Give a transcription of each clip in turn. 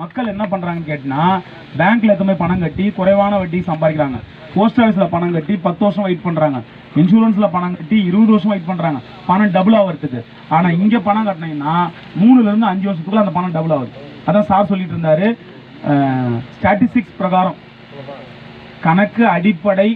மக்கள் என்ன பண்றாங்கன்னு கேட்டால் பேங்க்ல எத்தனை பணம் கட்டி குறைவான வட்டி சம்பாதிக்கிறாங்க. போஸ்ட் ஆஃபீஸ்ல பணம் கட்டி பத்து வருஷம் வெயிட் பண்றாங்க. இன்சூரன்ஸ்ல பணம் கட்டி இருபது வருஷம் வெயிட் பண்றாங்க. பணம் டபுள் ஆகிறதுக்கு ஆனால் இங்கே பணம் கட்டினீங்கன்னா மூணுல இருந்து அஞ்சு வருஷத்துக்குள்ள அந்த பணம் டபுள் ஆகுது. அதான் சார் சொல்லிட்டு இருந்தாரு. ஸ்டாட்டிஸ்டிக்ஸ் பிரகாரம். கணக்கு அடிப்படை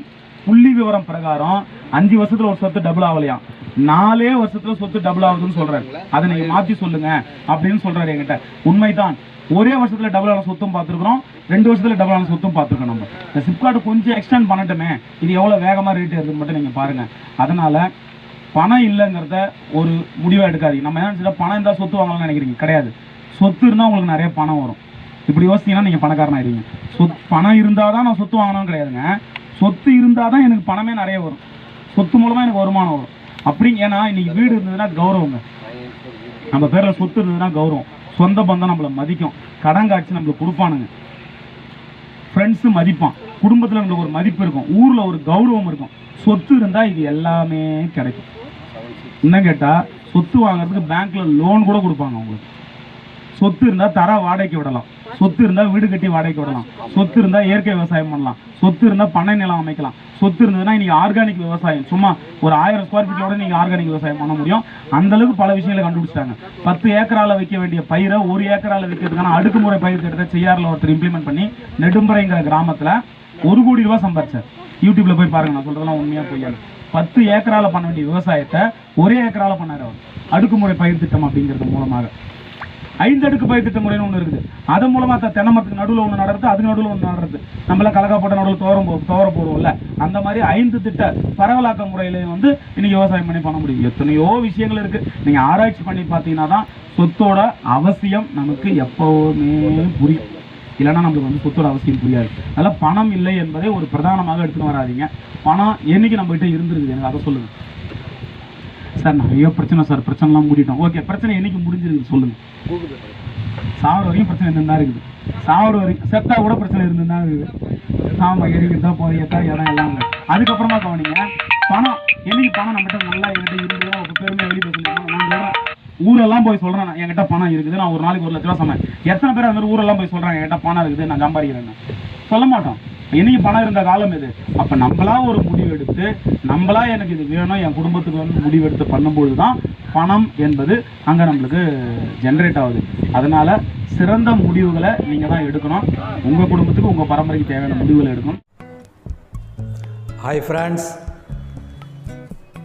புள்ளி விவரம் பிரகாரம் அஞ்சு வருஷத்துல ஒரு சொத்து டபுள் ஆகலையாம் நாலே வருஷத்துல சொத்து டபுள் ஆகுதுன்னு சொல்றாரு. அதை நீங்க மாத்தி சொல்லுங்க அப்படின்னு சொல்றாரு என்கிட்ட. உண்மைதான். ஒரே வருஷத்துல டபுள் ஆன சொத்தும் பார்த்துருக்குறோம். ரெண்டு வருஷத்துல டபுள் ஆன சொத்தும் பார்த்துருக்கோம் நம்ம. இந்த சிப்கார்டு கொஞ்சம் எக்ஸ்டெண்ட் பண்ணட்டுமே. இது எவ்வளோ வேகமாக ரேட் இருக்குன்னு மட்டும் நீங்கள் பாருங்க. அதனால பணம் இல்லைங்கிறத ஒரு முடிவாக எடுக்காதீங்க. நம்ம என்ன நினைச்சிட்டா பணம் இருந்தால் சொத்து வாங்கலாம்னு நினைக்கிறீங்க. கிடையாது. சொத்து இருந்தால் உங்களுக்கு நிறைய பணம் வரும். இப்படி யோசிச்சிங்கன்னா நீங்கள் பணக்காரன் சொத் பணம் இருந்தால் தான் நான் சொத்து வாங்கணும்னு கிடையாதுங்க. சொத்து இருந்தால் தான் எனக்கு பணமே நிறைய வரும். சொத்து மூலமாக எனக்கு வருமானம் வரும். அப்படி ஏன்னா இன்னைக்கு வீடு இருந்ததுன்னா கௌரவங்க. நம்ம பேரில் சொத்து இருந்ததுன்னா கௌரவம். சொந்த பந்தம் நம்மளை மதிக்கும். கடன் காட்சி நம்மளுக்கு கொடுப்பானுங்க. ஃப்ரெண்ட்ஸு மதிப்பான். குடும்பத்தில் நம்மளுக்கு ஒரு மதிப்பு இருக்கும். ஊரில் ஒரு கௌரவம் இருக்கும். சொத்து இருந்தால் இது எல்லாமே கிடைக்கும். என்ன கேட்டால் சொத்து வாங்குறதுக்கு பேங்க்கில் லோன் கூட கொடுப்பாங்க உங்களுக்கு சொத்து இருந்தால் தர வாடகைக்கு விடலாம். சொத்து இருந்தால் வீடு கட்டி வாடகைக்கு விடலாம். சொத்து இருந்தால் இயற்கை விவசாயம் பண்ணலாம். சொத்து இருந்தால் பண்ணை நிலம் அமைக்கலாம். சொத்து இருந்ததுன்னா இன்றைக்கி ஆர்கானிக் விவசாயம். சும்மா ஒரு ஆயிரம் ஸ்கொயர் ஃபீட்டோட நீங்கள் ஆர்கானிக் விவசாயம் பண்ண முடியும். அந்தளவுக்கு பல விஷயங்களை கண்டுபிடிச்சிட்டாங்க. பத்து ஏக்கரால் வைக்க வேண்டிய பயிரை ஒரு ஏக்கரால் வைக்கிறதுக்கான அடுக்குமுறை பயிர் திட்டத்தை செய்யாரில் ஒருத்தர் இம்ப்ளிமெண்ட் பண்ணி நெடும்புறைங்கிற கிராமத்தில் ஒரு கோடி ரூபா சம்பாரிச்சார். யூடியூப்ல போய் பாருங்க நான் சொல்றதெல்லாம் உண்மையாக பொய்யாது பத்து ஏக்கரால் பண்ண வேண்டிய விவசாயத்தை ஒரே ஏக்கரால் பண்ணாரு அவர். அடுக்குமுறை பயிர் திட்டம் அப்படிங்கிறது மூலமாக. ஐந்து அடுக்கு பயிர் திட்ட முறைன்னு ஒன்று இருக்குது. அதன் மூலமாக த- தென்னை மரத்துக்கு நடுவில் ஒன்று நடுறது அதுக்கு நடுவில் ஒன்று நடுறது. நம்மளாம் கலக்கா நடுவில் தோரம் போ தோர போடுவோம்ல. அந்த மாதிரி ஐந்து திட்ட பரவலாக்க முறையிலையும் வந்து இன்னைக்கு விவசாயம் பண்ணி பண்ண முடியும். எத்தனையோ விஷயங்கள் இருக்கு. நீங்கள் ஆராய்ச்சி பண்ணி பார்த்தீங்கன்னா தான் சொத்தோட அவசியம் நமக்கு எப்போவுமே புரியும். இல்லைன்னா நம்மளுக்கு வந்து சொத்தோட அவசியம் புரியாது. அதனால் பணம் இல்லை என்பதை ஒரு பிரதானமாக எடுத்துன்னு வராதீங்க. பணம் என்றைக்கு நம்ம கிட்ட இருந்திருக்குது? எனக்கு அதை சொல்லுங்கள் சார் நிறைய பிரச்சனை சார் பிரச்சனைலாம் மூடிட்டோம். ஓகே பிரச்சனை என்னைக்கு முடிஞ்சிருக்கு சொல்லுங்க. சாவர வரைக்கும் பிரச்சனை இருந்துதான் தான் இருக்குது. சாவர வரைக்கும் செத்தா கூட பிரச்சனை இருந்துதான் தான் இருக்குது. ஆமாம் எரிக்கிறதா போதையத்தா இடம் எல்லாம் அதுக்கப்புறமா கவனிங்க பணம் என்னைக்கு பணம் நம்மகிட்ட நல்லா என்கிட்ட இருக்குது ஒரு பெருமை நான் சொல்றேன், ஊரெல்லாம் போய் சொல்றேன் நான், என்கிட்ட பணம் இருக்குது நான் ஒரு நாளைக்கு ஒரு லட்ச ரூபா சொன்னேன் எத்தனை பேர் அந்த மாதிரி ஊரெல்லாம் போய் சொல்றாங்க என்கிட்ட பணம் இருக்குது நான் சம்பாதிக்கிறேன்னு. சொல்ல மாட்டோம். இன்னைக்கு பணம் இருந்த காலம் இது. அப்ப நம்மளா ஒரு முடிவு எடுத்து நம்மளா எனக்கு இது வேணும் என் குடும்பத்துக்கு வந்து முடிவு எடுத்து பண்ணும்போது தான் பணம் என்பது அங்க நம்மளுக்கு ஜென்ரேட் ஆகுது. அதனால சிறந்த முடிவுகளை நீங்க தான் எடுக்கணும். உங்க குடும்பத்துக்கு உங்க பரம்பரைக்கு தேவையான முடிவுகளை எடுக்கணும். ஹாய் ஃப்ரெண்ட்ஸ்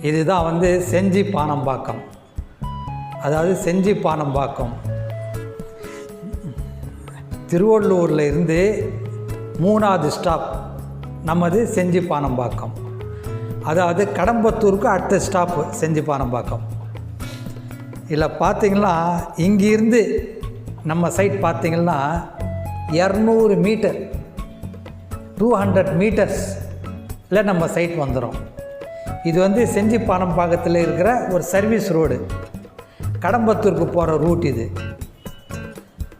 இதுதான் வந்து செஞ்சி பானம்பாக்கம். அதாவது செஞ்சி பானம்பாக்கம். திருவள்ளூரில் இருந்து மூணாவது ஸ்டாப் நமது செஞ்சிப்பானம்பாக்கம். அதாவது கடம்பத்தூருக்கு அடுத்த ஸ்டாப்பு செஞ்சிப்பானம்பாக்கம். இதில் பார்த்தீங்கன்னா இங்கிருந்து நம்ம சைட் பார்த்திங்கன்னா இரநூறு மீட்டர் டூ ஹண்ட்ரட் மீட்டர்ஸில் நம்ம சைட் வந்துடும் இது வந்து செஞ்சிப்பானம் பானம்பாக்கத்தில் இருக்கிற ஒரு சர்வீஸ் ரோடு. கடம்பத்தூருக்கு போகிற ரூட் இது.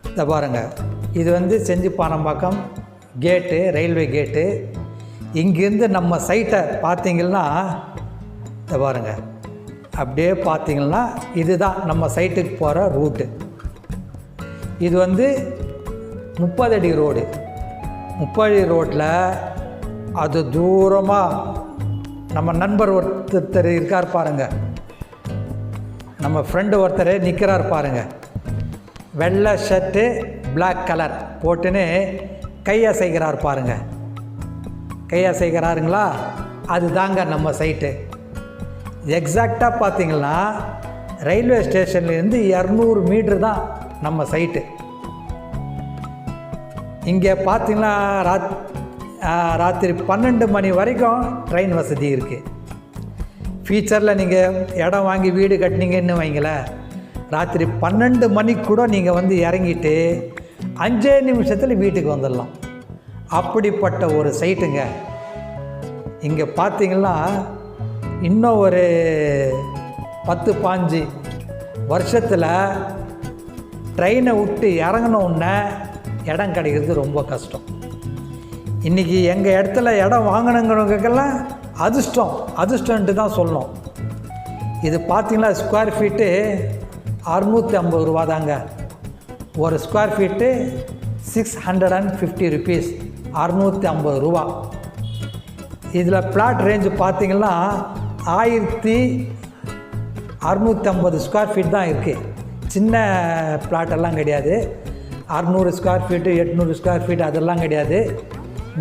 இந்த பாருங்கள் இது வந்து செஞ்சிப்பானம்பாக்கம் கேட்டு ரயில்வே கேட்டு இங்கேருந்து நம்ம சைட்டை பார்த்தீங்கன்னா இதை பாருங்கள் அப்படியே பார்த்தீங்கன்னா இதுதான் நம்ம சைட்டுக்கு போகிற ரூட்டு இது வந்து முப்பது அடி ரோடு முப்பது அடி ரோட்டில் அது தூரமாக நம்ம நண்பர் ஒருத்தர் இருக்கார் பாருங்கள் நம்ம ஃப்ரெண்டு ஒருத்தர் நிற்கிறார் பாருங்கள் வெள்ளை ஷர்ட்டு பிளாக் கலர் போட்டுன்னு கையசைக்கிறார் பாருங்க. கையசைக்கிறாருங்களா அது தாங்க நம்ம சைட்டு எக்ஸாக்டாக பார்த்தீங்கன்னா ரயில்வே ஸ்டேஷன்லேருந்து இரநூறு மீட்ரு தான் நம்ம சைட்டு இங்கே பார்த்தீங்கன்னா ராத் ராத்திரி பன்னெண்டு மணி வரைக்கும் ட்ரெயின் வசதி இருக்குது ஃபியூச்சரில் நீங்கள் இடம் வாங்கி வீடு கட்டினீங்கன்னு வைங்களேன் ராத்திரி பன்னெண்டு மணிக்கு கூட நீங்கள் வந்து இறங்கிட்டு அஞ்சே நிமிஷத்தில் வீட்டுக்கு வந்துடலாம். அப்படிப்பட்ட ஒரு சைட்டுங்க. இங்கே பார்த்தீங்கன்னா இன்னும் ஒரு பத்து பாஞ்சு வருஷத்தில் ட்ரெயினை விட்டு இறங்கின இடம் கிடைக்கிறது ரொம்ப கஷ்டம். இன்றைக்கி எங்கள் இடத்துல இடம் வாங்கினவங்களுக்கெல்லாம் அதிர்ஷ்டம் அதிர்ஷ்டன்ட்டு தான் சொல்லணும். இது பார்த்தீங்கன்னா ஸ்கொயர் ஃபீட்டு அறுநூற்றி ஐம்பது ரூபா தாங்க ஒரு square feet six hundred and fifty rupees அறநூற்றி ஐம்பது ரூபா. இதில் பிளாட் ரேஞ்சு பார்த்தீங்கன்னா ஆயிரத்தி அறுநூற்றம்பது ஸ்கொயர் ஃபீட் தான் இருக்குது சின்ன பிளாட்டெல்லாம் கிடையாது. அறநூறு ஸ்கொயர் ஃபீட்டு எட்நூறு ஸ்கொயர் ஃபீட் அதெல்லாம் கிடையாது.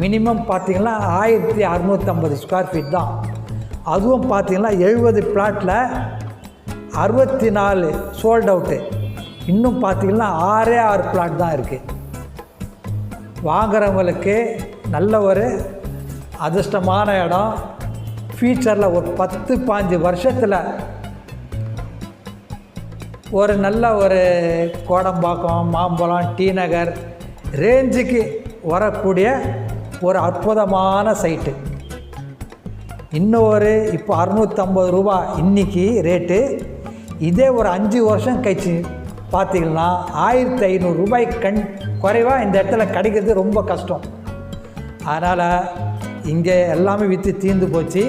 மினிமம் பார்த்திங்கன்னா ஆயிரத்தி அறநூற்றம்பது ஸ்கொயர் ஃபீட் தான். அதுவும் பார்த்தீங்கன்னா எழுபது பிளாட்டில் அறுபத்தி நாலு சோல்ட் அவுட்டு இன்னும் பார்த்தீங்கன்னா ஆறே ஆறு பிளாட் தான் இருக்குது வாங்குறவங்களுக்கு நல்ல ஒரு அதிர்ஷ்டமான இடம். ஃபியூச்சரில் ஒரு பத்து பாஞ்சு வருஷத்தில் ஒரு நல்ல ஒரு கோடம்பாக்கம் மாம்பழம் டி நகர் ரேஞ்சுக்கு வரக்கூடிய ஒரு அற்புதமான சைட்டு இன்னும் ஒரு இப்போ அறுநூற்றம்பது ரூபா இன்றைக்கி ரேட்டு இதே ஒரு அஞ்சு வருஷம் கழிச்சு பார்த்தீங்கன்னா ஆயிரத்தி ஐநூறு ரூபாய் கண் குறைவாக இந்த இடத்துல கிடைக்கிறது ரொம்ப கஷ்டம். அதனால் இங்கே எல்லாமே விற்று தீர்ந்து போச்சு.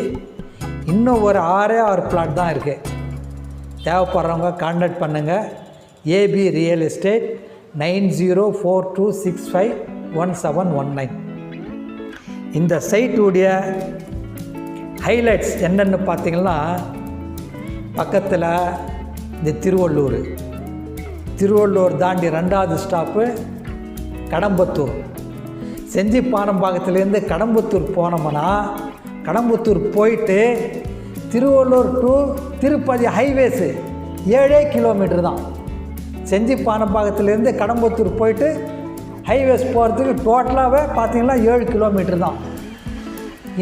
இன்னும் ஒரு ஆறே ஆறு பிளாட் தான் இருக்குது தேவைப்படுறவங்க கான்டாக்ட் பண்ணுங்கள் AB real estate nine zero four two six five one seven one nine. இந்த சைட்டுடைய ஹைலைட்ஸ் என்னென்னு பார்த்தீங்கன்னா பக்கத்தில் இந்த திருவள்ளூர். திருவள்ளூர் தாண்டி ரெண்டாவது ஸ்டாப்பு கடம்பத்தூர். செஞ்சி பானம்பாக்கத்துலேருந்து கடம்பத்தூர் போனோம்னா கடம்பத்தூர் போயிட்டு திருவள்ளூர் டு திருப்பதி ஹைவேஸு ஏழே கிலோமீட்டர் தான். செஞ்சி பானம்பாக்கத்துலேருந்து கடம்பத்தூர் போயிட்டு ஹைவேஸ் போகிறதுக்கு டோட்டலாகவே பார்த்திங்கன்னா ஏழு கிலோமீட்டர் தான்.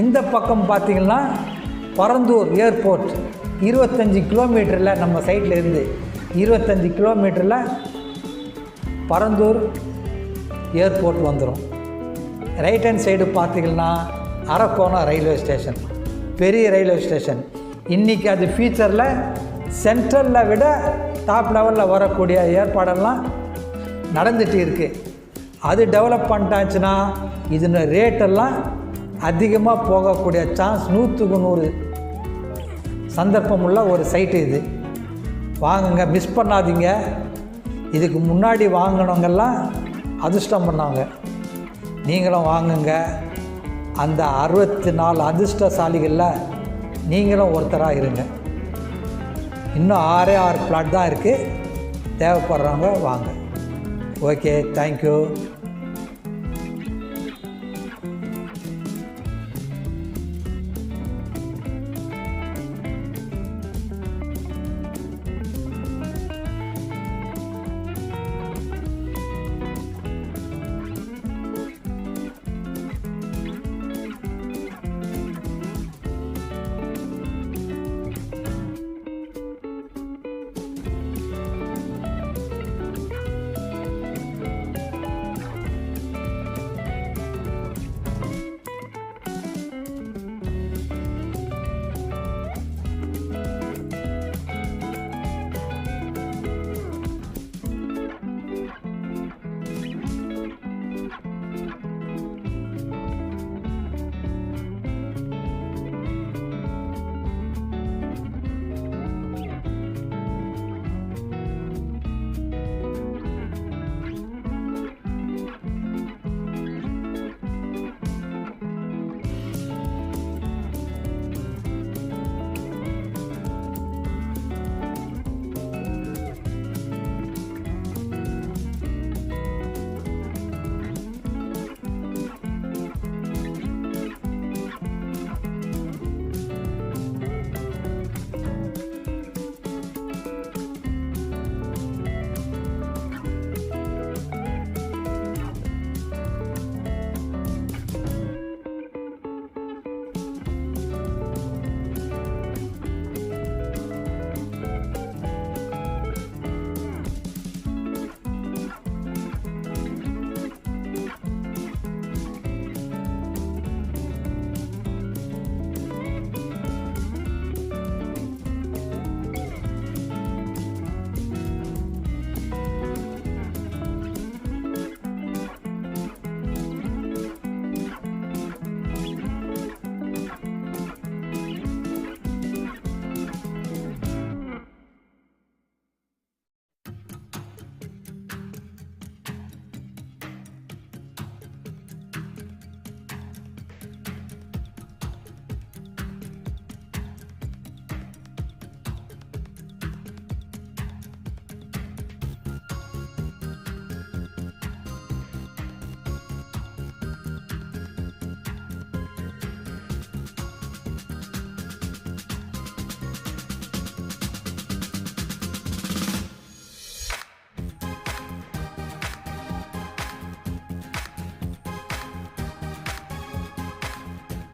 இந்த பக்கம் பார்த்தீங்கன்னா பரந்தூர் ஏர்போர்ட் இருபத்தஞ்சி கிலோமீட்டரில் நம்ம சைட்டில் இருந்து. இருபத்தஞ்சி கிலோமீட்டரில் பரந்தூர் ஏர்போர்ட் வந்துடும் ரைட் ஹேண்ட் சைடு பார்த்தீங்கன்னா அரக்கோணம் ரயில்வே ஸ்டேஷன் பெரிய ரயில்வே ஸ்டேஷன் இன்றைக்கி அது ஃபியூச்சரில் சென்ட்ரலில் விட டாப் லெவலில் வரக்கூடிய ஏற்பாடெல்லாம் நடந்துட்டு இருக்குது அது டெவலப் பண்ணிட்டாச்சுன்னா இதன ரேட்டெல்லாம் அதிகமாக போகக்கூடிய சான்ஸ் நூற்றுக்கு நூறு சந்தர்ப்பமுள்ள ஒரு சைட்டு இது. வாங்குங்க மிஸ் பண்ணாதீங்க. இதுக்கு முன்னாடி வாங்கினவங்கெல்லாம் அதிர்ஷ்டம் பண்ணாங்க. நீங்களும் வாங்குங்க. அந்த அறுபத்தி நாலு அதிர்ஷ்டசாலிகளில் நீங்களும் ஒருத்தராக இருங்க. இன்னும் ஆறே ஆறு பிளாட் தான் இருக்குது தேவைப்படுறவங்க வாங்க. Okay thank you